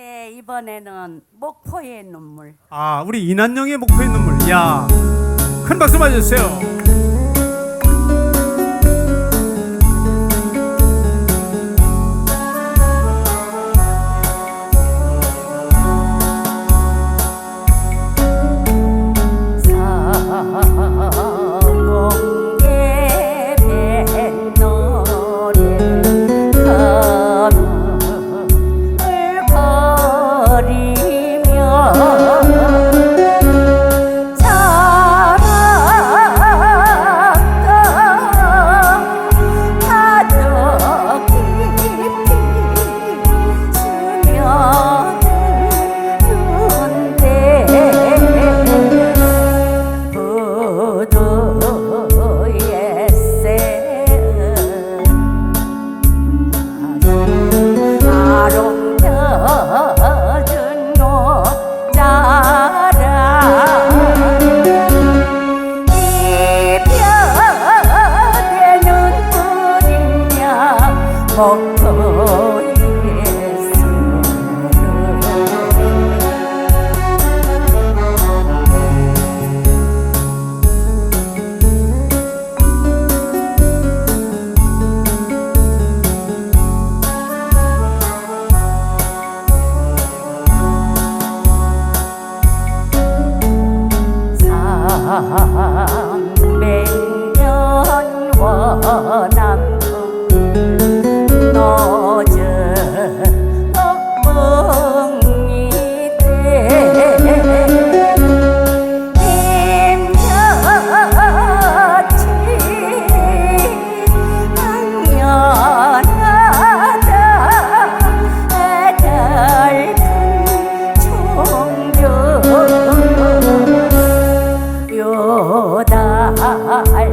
네, 이번에는 목포의 눈물. 아, 우리 이난영의 목표의 눈물. 야, 큰 박수 맞으세요. 啊。啊啊啊 Ah ah ah.